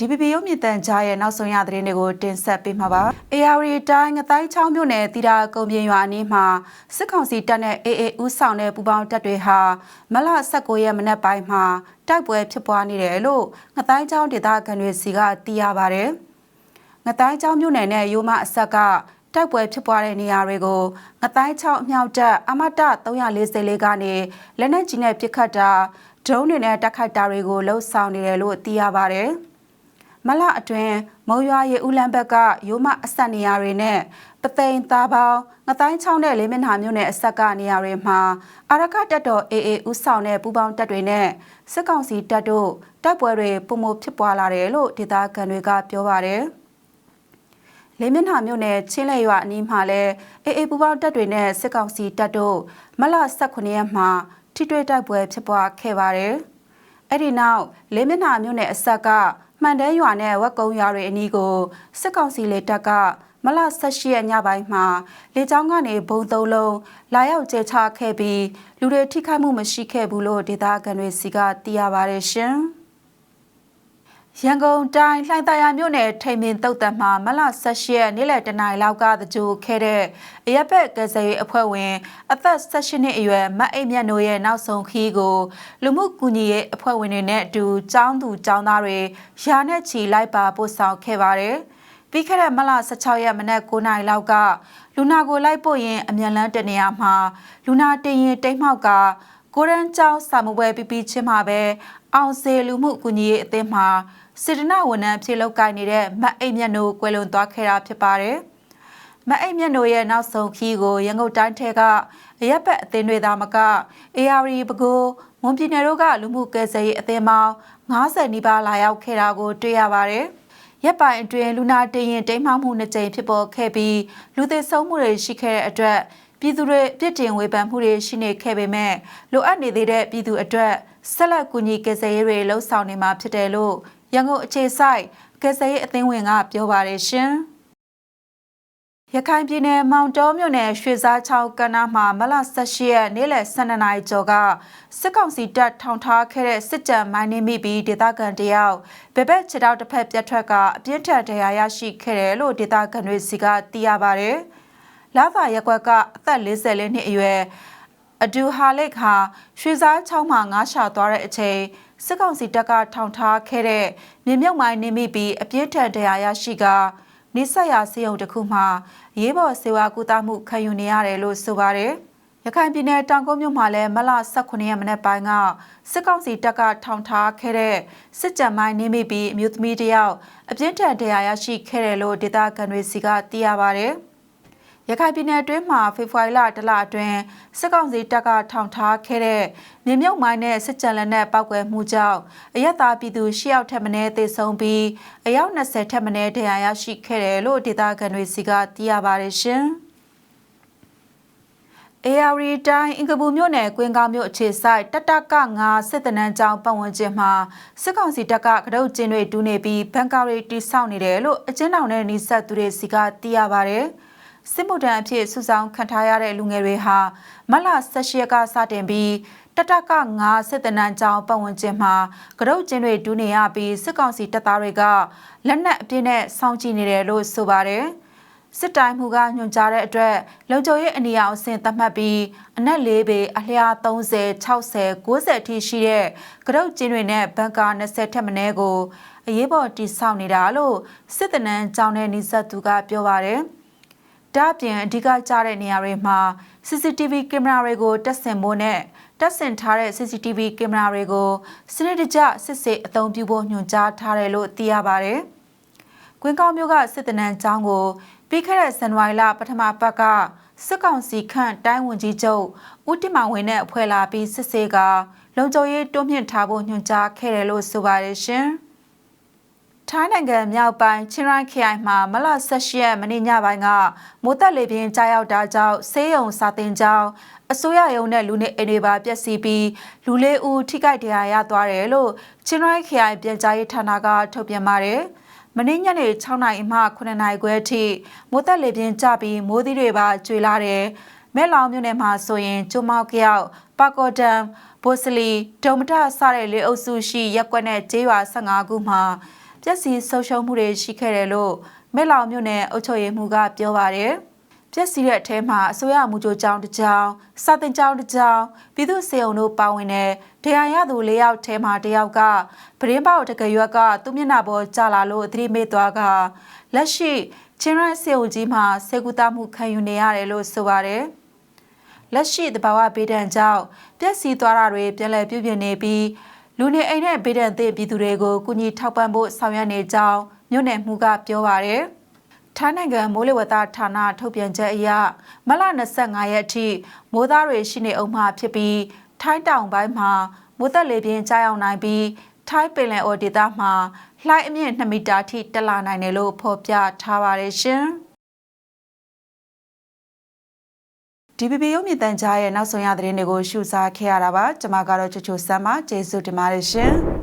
DPP ရုပ်မြင့်တန်ကြားရဲ့နောက်ဆုံးရသတင်းတွေကိုတင်ဆက်ပေးမှာပါ။ AR တိုင်းငတိုင်းချောင်းမြို့နယ်တီတာကုံပြင်းရွာအနီးမှာစစ်ကောင်စီတပ်နဲ့ AA ဦးဆောင်တဲ့ပူးပေါင်းတပ်တွေဟာမလ19ရက်မနက်ပိုင်းမှာတိုက်ပွဲဖြစ်ပွားနေတယ်လို့ငတိုင်းချောင်းဒေသခံတွေစီကသိရပါဗျ။ငတိုင်းချောင်းမြို့နယ်နဲ့ရိုးမအဆက်ကတိုက်ပွဲဖြစ်ပွားတဲ့နေရာတွေကိုငတိုင်းချောင်းအမြောက်တပ်အမတ344ကနေလက်နက်ကြီးနဲ့ပစ်ခတ်တာဒရုန်းတွေနဲ့တိုက်ခိုက်တာတွေကိုလှုပ်ဆောင်နေတယ်လို့သိရပါဗျ။ မလအတွင်းမုံရွာရေဦးလန်းဘက်ကရိုးမအဆက်နေရာတွေနဲ့ပသိမ်သားပေါင်းငတိုင်းချောင်းနဲ့လေးမနာမြို့နယ်အဆက်ကနေရာတွေမှာအာရကတပ်တော် AA ဦးဆောင်တဲ့ပူးပေါင်းတပ်တွေနဲ့စစ်ကောင်စီတပ်တို့တပ်ပွဲတွေပုံမဖြစ်ပွားလာတယ်လို့ဒေသခံတွေကပြောပါတယ်လေးမျက်နှာမြို့နယ်ချင်းလဲရွာအနီးမှာလဲအေအေပူပေါင်းတပ်တွေနဲ့စစ်ကောင်စီတပ်တို့မလ18ရက်မှာထိတွေ့တိုက်ပွဲဖြစ်ပွားခဲ့ပါတယ်။အဲ့ဒီနောက်လေးမျက်နှာမြို့နယ်အဆက်က မှန်တဲရွာနဲ့ဝက်ကုံရွာတွေအနီးကိုစစ်ကောင်စီလေတပ်ကမလ18ရက်ညပိုင်းမှာလေကြောင်းကနေဘုံသုံးလုံးလာရောက်ကျဲချခဲ့ပြီးလူတွေထိခိုက်မှုမရှိခဲ့ဘူးလို့ဒေသခံတွေစီကသိရပါတယ်ရှင်။ ရန်ကုန်တိုင်းလှိုင်သာယာမြို့နယ်ထိန်မင်တုတ်တံမှာမလ18ရက်နေ့လယ်တနာရီလောက်ကတကြိုခဲ့တဲ့အရက်ဘက်ကစရေးအဖွဲ့ဝင်အသက်18နှစ်အရွယ်မအိမ်မြတ်နိုရဲ့နောက်ဆုံးခီးကိုလူမှုကူညီရေးအဖွဲ့ဝင်တွေနဲ့အတူចောင်းသူចောင်းသားတွေရာနဲ့ချီလိုက်ပါပို့ဆောင်ခဲ့ပါတယ်။ပြီးခဲ့တဲ့မလ16ရက်မနက်9နာရီလောက်ကလူနာကိုလိုက်ပို့ရင်အမြန်လန်းတနေရာမှာလူနာတင်ရင်တိတ်မောက်က ကိုရန်ကျောင်းစာမပွဲပြပြချင်းမှာပဲအောင်စေလူမှုကူညီရေးအသင်းမှာစေတနာဝန်ထမ်းဖြစ်လောက်ကိုင်နေတဲ့မတ်အိမ်မြတ်နိုကွယ်လွန်သွားခဲ့တာဖြစ်ပါတယ်။မတ်အိမ်မြတ်နိုရဲ့နောက်ဆုံးခီးကိုရန်ကုန်တိုင်းထဲကအရက်ဘက်အသင်းတွေသာမက AR ပဲခူးမွန်ပြည်နယ်တို့ကလူမှုကယ်ဆယ်ရေးအသင်းပေါင်း90နီးပါးလာရောက်ခဲ့တာကိုတွေ့ရပါတယ်။ရက်ပိုင်အတွင်းလူနာတင်ရင်တိမ်မှမှုနှစ်ကြိမ်ဖြစ်ပေါ်ခဲ့ပြီးလူသေဆုံးမှုတွေရှိခဲ့တဲ့အတွက် ပြည်သူတွေပြစ်တင်ဝေဖန်မှုတွေရှိနေခဲ့ပေမဲ့လိုအပ်နေသေးတဲ့ပြည်သူအတွက်ဆက်လက်ကူညီကယ်ဆယ်ရေးတွေလှုံ့ဆော်နေမှာဖြစ်တယ်လို့ရန်ကုန်အခြေဆိုင်ကယ်ဆယ်ရေးအသင်းဝင်ကပြောပါတယ်ရှင်။ရခိုင်ပြည်နယ်မောင်တောမြို့နယ်ရွှေစားချောင်းကမ်းနားမှာမလ18ရက်နေ့လယ်12နာရီကျော်ကစစ်ကောင်စီတပ်ထောင်ထားခဲ့တဲ့စစ်ကြံမိုင်းနှင်းမိပြီးဒေသခံတယောက်ဘယ်ဘက်ခြေထောက်တစ်ဖက်ပြတ်ထွက်ကအပြင်းထန်တရားရရှိခဲ့တယ်လို့ဒေသခံတွေစီကသိရပါတယ်။ လာသာရက်ကွက်ကအသက်44နှစ်အရွယ်အဒူဟာလိတ်ဟာရွှေစားချောင်းမှာငားရှာသွားတဲ့အချိန်စစ်ကောင်စီတပ်ကထောင်ထားခဲ့တဲ့မြေမြုပ်မိုင်းနေမိပြီးအပြင်းထန်တရားရရှိကနေဆက်ရာစေယုံတစ်ခုမှာရေးပေါ်စေဝါကူတာမှုခံယူနေရတယ်လို့ဆိုပါတယ်။ရခိုင်ပြည်နယ်တောင်ကုန်းမြို့မှာလည်းမလ18ရက်မနေ့ပိုင်းကစစ်ကောင်စီတပ်ကထောင်ထားခဲ့တဲ့စစ်ကြံမိုင်းနေမိပြီးအမျိုးသမီးတယောက်အပြင်းထန်တရားရရှိခဲ့တယ်လို့ဒေသခံတွေစီကသိရပါတယ်။ ရခိုင်ပြည်နယ်အတွင်းမှာဖေဖော်ဝါရီလတလအတွင်းစစ်ကောင်စီတပ်ကထောင်ထားခဲ့တဲ့မြေမြုပ်မိုင်းနဲ့စစ်ကြံလက်နက်ပောက်ကွယ်မှုကြောင့်အရက်သားပြည်သူ၈ယောက်ထက်မနည်းသေဆုံးပြီးအယောက်20ထက်မနည်းဒဏ်ရာရရှိခဲ့တယ်လို့ဒေသခံတွေစီကသိရပါတယ်ရှင်။ AR တိုင်းအင်္ဂပူမြို့နယ်ကွင်းကောင်းမြို့အခြေဆိုင်တတက9စစ်တနန်းကျောင်းပတ်ဝန်းကျင်မှာစစ်ကောင်စီတပ်ကကရုတ်ကျင်းတွေတူးနေပြီးဘန်ကာရီတိစောက်နေတယ်လို့အကျဉ်းထောင်နဲ့နှိဆက်သူတွေစီကသိရပါတယ်။ စစ်မှုထမ်းအဖြစ်စုဆောင်ခံထားရတဲ့လူငယ်တွေဟာမလ16ရက်ကစတင်ပြီးတတက9စစ်တနန်းကျောင်းပတ်ဝန်းကျင်မှာကရုတ်ကျင်းတွေဒူးနေရပြီးစစ်ကောင်စီတပ်သားတွေကလက်နက်အပြည့်နဲ့စောင့်ကြည့်နေတယ်လို့ဆိုပါတယ်စစ်တိုင်းမှုကညွှန်ကြားတဲ့အတွက်လုံခြုံရေးအနီအောင်အဆင့်သတ်မှတ်ပြီးအနက်၄ပေအလျား30 60 90အထိရှိတဲ့ကရုတ်ကျင်းတွေနဲ့ဘန်ကာ20ထက်မနည်းကိုအရေးပေါ်တိစောက်နေတာလို့စစ်တနန်းကျောင်းနဲ့နှိစက်သူကပြောပါတယ်။ ဒါ့အပြင်အဓိကကျတဲ့နေရာတွေမှာ CCTV ကင်မရာတွေကိုတက်ဆင်ဖို့နဲ့တက်ဆင်ထားတဲ့ CCTV ကင်မရာတွေကိုစနစ်တကျစစ်ဆေးအသုံးပြုဖို့ညွှန်ကြားထားတယ်လို့သိရပါတယ်။ကွင်းကောင်းမျိုးကစစ်တနန်းကျောင်းကိုပြီးခဲ့တဲ့ဇန်နဝါရီလပထမပတ်ကစစ်ကောင်စီခန့်တိုင်းဝန်ကြီးချုပ်ဦးတင်မောင်ဝင်းနဲ့အဖွဲ့လာပြီးစစ်ဆေးကလုံခြုံရေးတွန်းမြင့်ထားဖို့ညွှန်ကြားခဲ့တယ်လို့ဆိုပါတယ်ရှင်။ ထိုင်းနိုင်ငံမြောက်ပိုင်းချင်းရိုင်းခရိုင်မှာမလ18ရက်မနေ့ညပိုင်းကမိုးသက်လေပြင်းကြားရောက်တာကြောင့်ဆေးရုံစာတင်ကျောင်းအစိုးရရုံးနဲ့လူနေအိမ်တွေပါပျက်စီးပြီးလူလေးဦးထိခိုက်ဒဏ်ရာရသွားတယ်လို့ချင်းရိုင်းခရိုင်ပြန်ကြားရေးဌာနကထုတ်ပြန်ပါတယ်။မနေ့ညနေ6နာရီမှ9နာရီခွဲအထိမိုးသက်လေပြင်းကျပြီးမိုးသီးတွေပါကျွေလာတယ်။မဲလောင်မြို့နယ်မှာဆိုရင်ကျိုးမောက်ကြောက်ပါကော်ဒမ်ဘိုစလီဒုံမထစတဲ့လေအုပ်စုရှိရက်ကွက်နဲ့ကျေးရွာ15ခုမှာ ပျက်စီးဆုံးရှုံးမှုတွေရှိခဲ့တယ်လို့မဲလောင်မြို့နယ်အုပ်ချုပ်ရေးမှူးကပြောပါတယ်။ပျက်စီးတဲ့အထဲမှာအစိုးရမှုကြိုးကြောင်းတစ်ကြောင်းစာတင်ကြောင်းတစ်ကြောင်းပြည်သူ့စေအုံတို့ပါဝင်တဲ့တရားရသူ၄ယောက်ထဲမှာတစ်ယောက်ကပရင်းပေါတကရွက်ကသူ့မျက်နှာပေါ်ကျလာလို့အသတိမေ့သွားကလက်ရှိချင်းရိုင်းစေအုံကြီးမှာစေကူတာမှုခံယူနေရတယ်လို့ဆိုပါတယ်။လက်ရှိတဘာဝဘေးဒဏ်ကြောင့်ပျက်စီးသွားတာတွေပြန်လည်ပြုပြင်နေပြီး လူနေအိမ်နဲ့ဘေးဒဏ်သင့်ပြည်သူတွေကိုကုညီထောက်ပံ့ဖို့ဆောင်ရွက်နေကြောင်းမြို့နယ်မှုကပြောပါရယ်။ထိုင်းနိုင်ငံမိုးလေဝသဌာနထုတ်ပြန်ချက်အရမလ25ရက်အထိမိုးသားတွေရှိနေအောင်မှဖြစ်ပြီးထိုင်းတောင်ပိုင်းမှာမိုးသက်လေပြင်းကြားရောက်နိုင်ပြီးထိုင်းပင်လယ်အော်ဒေသမှာလှိုင်းအမြင့်2မီတာထိတက်လာနိုင်တယ်လို့ဖော်ပြထားပါတယ်ရှင်။ DPP ရုပ်မြင့်တန်ကြားရဲ့နောက်ဆုံးရသတင်းတွေကိုရှုစားခဲ့ရတာပါကျွန်မကတော့ချူချူဆမ်းပါကျေးဇူးတင်ပါတယ်ရှင်